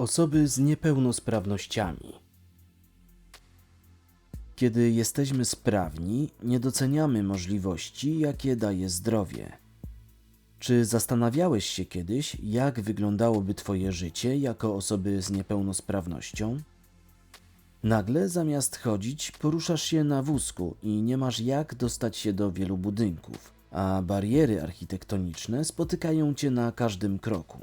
Osoby z niepełnosprawnościami. Kiedy jesteśmy sprawni, nie doceniamy możliwości, jakie daje zdrowie. Czy zastanawiałeś się kiedyś, jak wyglądałoby Twoje życie jako osoby z niepełnosprawnością? Nagle zamiast chodzić, poruszasz się na wózku i nie masz jak dostać się do wielu budynków, a bariery architektoniczne spotykają cię na każdym kroku.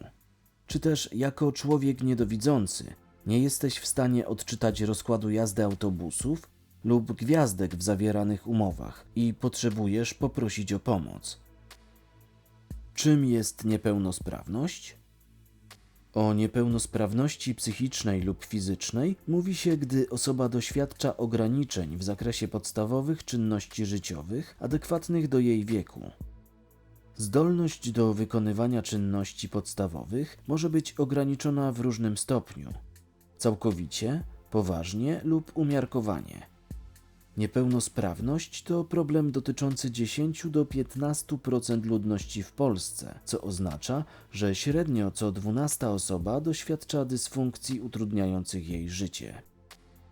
Czy też jako człowiek niedowidzący nie jesteś w stanie odczytać rozkładu jazdy autobusów lub gwiazdek w zawieranych umowach i potrzebujesz poprosić o pomoc. Czym jest niepełnosprawność? O niepełnosprawności psychicznej lub fizycznej mówi się, gdy osoba doświadcza ograniczeń w zakresie podstawowych czynności życiowych adekwatnych do jej wieku. Zdolność do wykonywania czynności podstawowych może być ograniczona w różnym stopniu całkowicie, poważnie lub umiarkowanie. Niepełnosprawność to problem dotyczący 10 do 15% ludności w Polsce, co oznacza, że średnio co 12 osoba doświadcza dysfunkcji utrudniających jej życie.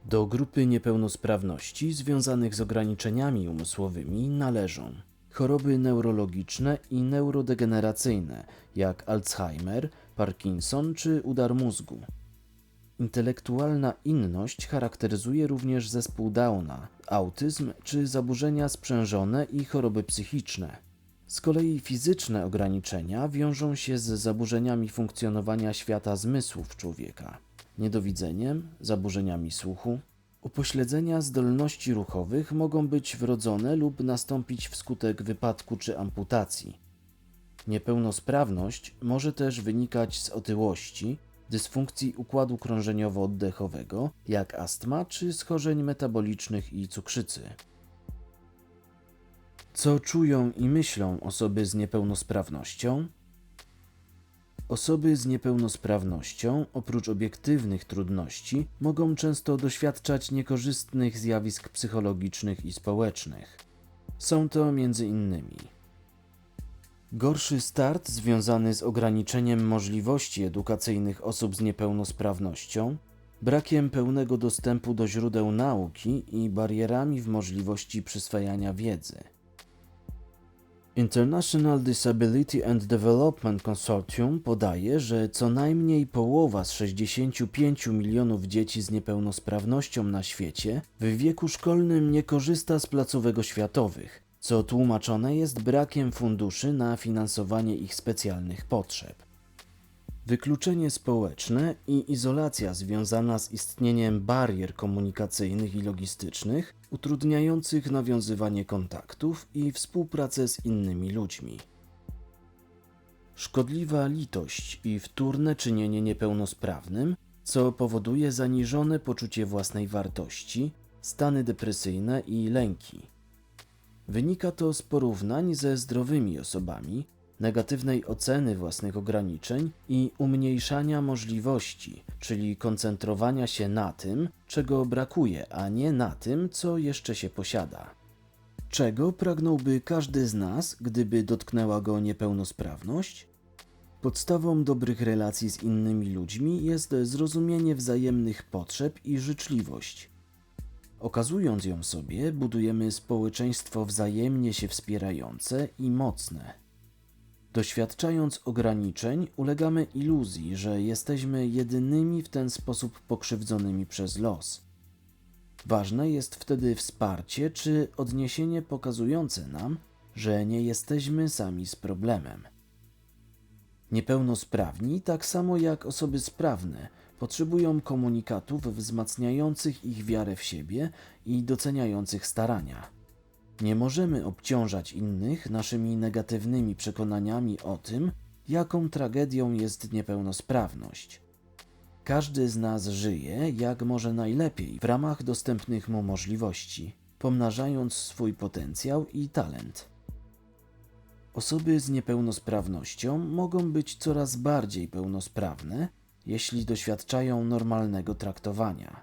Do grupy niepełnosprawności związanych z ograniczeniami umysłowymi należą choroby neurologiczne i neurodegeneracyjne, jak Alzheimer, Parkinson czy udar mózgu. Intelektualna inność charakteryzuje również zespół Downa, autyzm czy zaburzenia sprzężone i choroby psychiczne. Z kolei fizyczne ograniczenia wiążą się z zaburzeniami funkcjonowania świata zmysłów człowieka, niedowidzeniem, zaburzeniami słuchu. Upośledzenia zdolności ruchowych mogą być wrodzone lub nastąpić wskutek wypadku czy amputacji. Niepełnosprawność może też wynikać z otyłości, dysfunkcji układu krążeniowo-oddechowego, jak astma czy schorzeń metabolicznych i cukrzycy. Co czują i myślą osoby z niepełnosprawnością? Osoby z niepełnosprawnością, oprócz obiektywnych trudności, mogą często doświadczać niekorzystnych zjawisk psychologicznych i społecznych. Są to między innymi Gorszy start związany z ograniczeniem możliwości edukacyjnych osób z niepełnosprawnością, brakiem pełnego dostępu do źródeł nauki i barierami w możliwości przyswajania wiedzy. International Disability and Development Consortium podaje, że co najmniej połowa z 65 milionów dzieci z niepełnosprawnością na świecie w wieku szkolnym nie korzysta z placówek oświatowych, co tłumaczone jest brakiem funduszy na finansowanie ich specjalnych potrzeb. Wykluczenie społeczne i izolacja związana z istnieniem barier komunikacyjnych i logistycznych, utrudniających nawiązywanie kontaktów i współpracę z innymi ludźmi. Szkodliwa litość i wtórne czynienie niepełnosprawnym, co powoduje zaniżone poczucie własnej wartości, stany depresyjne i lęki. Wynika to z porównań ze zdrowymi osobami, negatywnej oceny własnych ograniczeń i umniejszania możliwości, czyli koncentrowania się na tym, czego brakuje, a nie na tym, co jeszcze się posiada. Czego pragnąłby każdy z nas, gdyby dotknęła go niepełnosprawność? Podstawą dobrych relacji z innymi ludźmi jest zrozumienie wzajemnych potrzeb i życzliwość. Okazując ją sobie, budujemy społeczeństwo wzajemnie się wspierające i mocne. Doświadczając ograniczeń, ulegamy iluzji, że jesteśmy jedynymi w ten sposób pokrzywdzonymi przez los. Ważne jest wtedy wsparcie czy odniesienie pokazujące nam, że nie jesteśmy sami z problemem. Niepełnosprawni, tak samo jak osoby sprawne, potrzebują komunikatów wzmacniających ich wiarę w siebie i doceniających starania. Nie możemy obciążać innych naszymi negatywnymi przekonaniami o tym, jaką tragedią jest niepełnosprawność. Każdy z nas żyje jak może najlepiej w ramach dostępnych mu możliwości, pomnażając swój potencjał i talent. Osoby z niepełnosprawnością mogą być coraz bardziej pełnosprawne, jeśli doświadczają normalnego traktowania.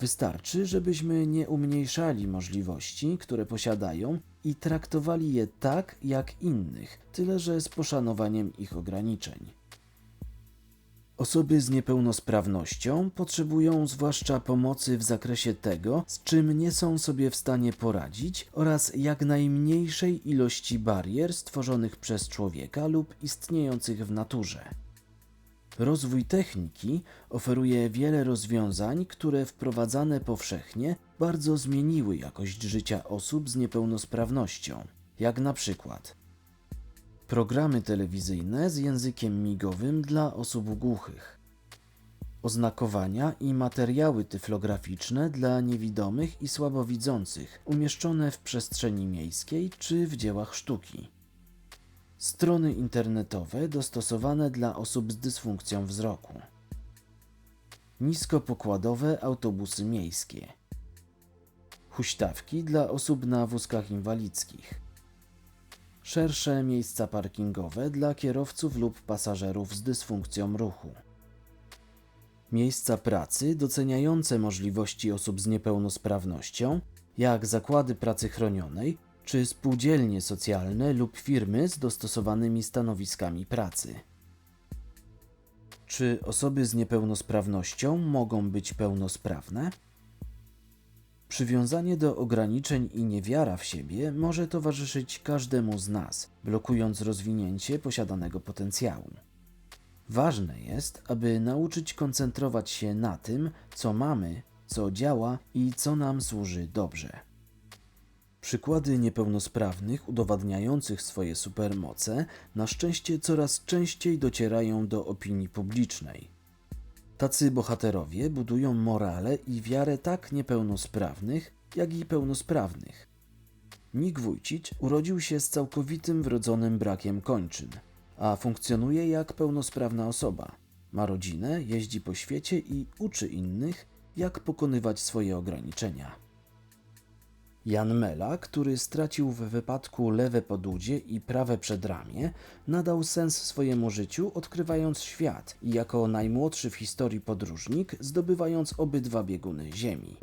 Wystarczy, żebyśmy nie umniejszali możliwości, które posiadają i traktowali je tak jak innych, tyle że z poszanowaniem ich ograniczeń. Osoby z niepełnosprawnością potrzebują zwłaszcza pomocy w zakresie tego, z czym nie są sobie w stanie poradzić oraz jak najmniejszej ilości barier stworzonych przez człowieka lub istniejących w naturze. Rozwój techniki oferuje wiele rozwiązań, które wprowadzane powszechnie bardzo zmieniły jakość życia osób z niepełnosprawnością, jak na przykład programy telewizyjne z językiem migowym dla osób głuchych, oznakowania i materiały tyflograficzne dla niewidomych i słabowidzących umieszczone w przestrzeni miejskiej czy w dziełach sztuki strony internetowe dostosowane dla osób z dysfunkcją wzroku, niskopokładowe autobusy miejskie, huśtawki dla osób na wózkach inwalidzkich, szersze miejsca parkingowe dla kierowców lub pasażerów z dysfunkcją ruchu. Miejsca pracy doceniające możliwości osób z niepełnosprawnością, jak zakłady pracy chronionej czy spółdzielnie socjalne lub firmy z dostosowanymi stanowiskami pracy. Czy osoby z niepełnosprawnością mogą być pełnosprawne? Przywiązanie do ograniczeń i niewiara w siebie może towarzyszyć każdemu z nas, blokując rozwinięcie posiadanego potencjału. Ważne jest, aby nauczyć koncentrować się na tym, co mamy, co działa i co nam służy dobrze. Przykłady niepełnosprawnych udowadniających swoje supermoce na szczęście coraz częściej docierają do opinii publicznej. Tacy bohaterowie budują morale i wiarę tak niepełnosprawnych, jak i pełnosprawnych. Nik Wójcicz urodził się z całkowitym wrodzonym brakiem kończyn, a funkcjonuje jak pełnosprawna osoba. Ma rodzinę, jeździ po świecie i uczy innych, jak pokonywać swoje ograniczenia. Jan Mela, który stracił w wypadku lewe podudzie i prawe przedramię, nadał sens swojemu życiu, odkrywając świat i jako najmłodszy w historii podróżnik zdobywając obydwa bieguny Ziemi.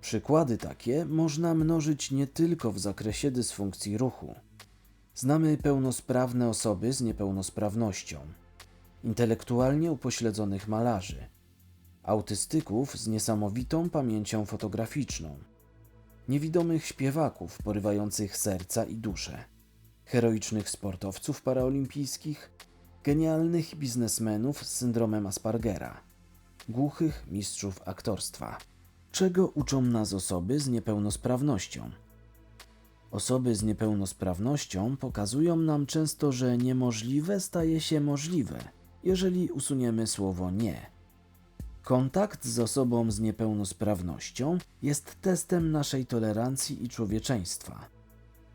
Przykłady takie można mnożyć nie tylko w zakresie dysfunkcji ruchu. Znamy pełnosprawne osoby z niepełnosprawnością, intelektualnie upośledzonych malarzy, autystyków z niesamowitą pamięcią fotograficzną niewidomych śpiewaków porywających serca i dusze, heroicznych sportowców paraolimpijskich, genialnych biznesmenów z syndromem Aspergera, głuchych mistrzów aktorstwa. Czego uczą nas osoby z niepełnosprawnością? Osoby z niepełnosprawnością pokazują nam często, że niemożliwe staje się możliwe, jeżeli usuniemy słowo nie. Kontakt z osobą z niepełnosprawnością jest testem naszej tolerancji i człowieczeństwa.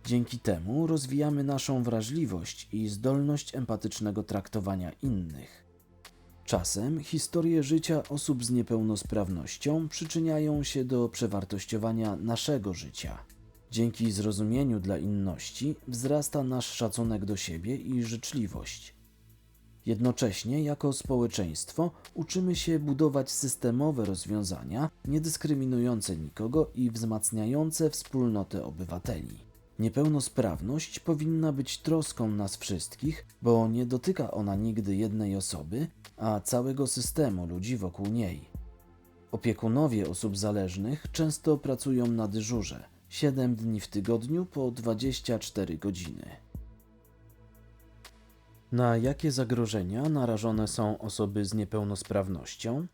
Dzięki temu rozwijamy naszą wrażliwość i zdolność empatycznego traktowania innych. Czasem historie życia osób z niepełnosprawnością przyczyniają się do przewartościowania naszego życia. Dzięki zrozumieniu dla inności wzrasta nasz szacunek do siebie i życzliwość. Jednocześnie, jako społeczeństwo, uczymy się budować systemowe rozwiązania niedyskryminujące nikogo i wzmacniające wspólnotę obywateli. Niepełnosprawność powinna być troską nas wszystkich, bo nie dotyka ona nigdy jednej osoby, a całego systemu ludzi wokół niej. Opiekunowie osób zależnych często pracują na dyżurze 7 dni w tygodniu po 24 godziny. Na jakie zagrożenia narażone są osoby z niepełnosprawnością?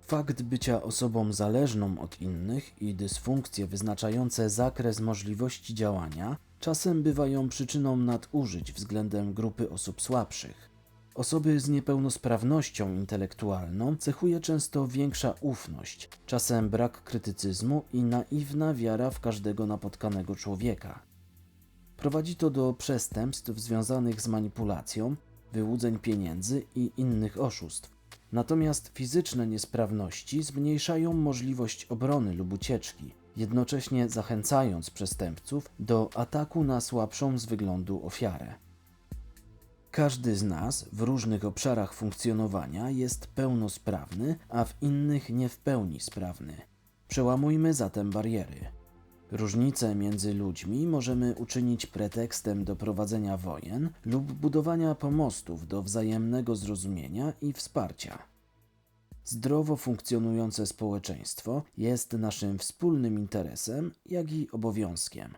Fakt bycia osobą zależną od innych i dysfunkcje wyznaczające zakres możliwości działania czasem bywają przyczyną nadużyć względem grupy osób słabszych. Osoby z niepełnosprawnością intelektualną cechuje często większa ufność, czasem brak krytycyzmu i naiwna wiara w każdego napotkanego człowieka. Prowadzi to do przestępstw związanych z manipulacją, wyłudzeń pieniędzy i innych oszustw. Natomiast fizyczne niesprawności zmniejszają możliwość obrony lub ucieczki, jednocześnie zachęcając przestępców do ataku na słabszą z wyglądu ofiarę. Każdy z nas w różnych obszarach funkcjonowania jest pełnosprawny, a w innych nie w pełni sprawny. Przełamujmy zatem bariery. Różnice między ludźmi możemy uczynić pretekstem do prowadzenia wojen lub budowania pomostów do wzajemnego zrozumienia i wsparcia. Zdrowo funkcjonujące społeczeństwo jest naszym wspólnym interesem, jak i obowiązkiem.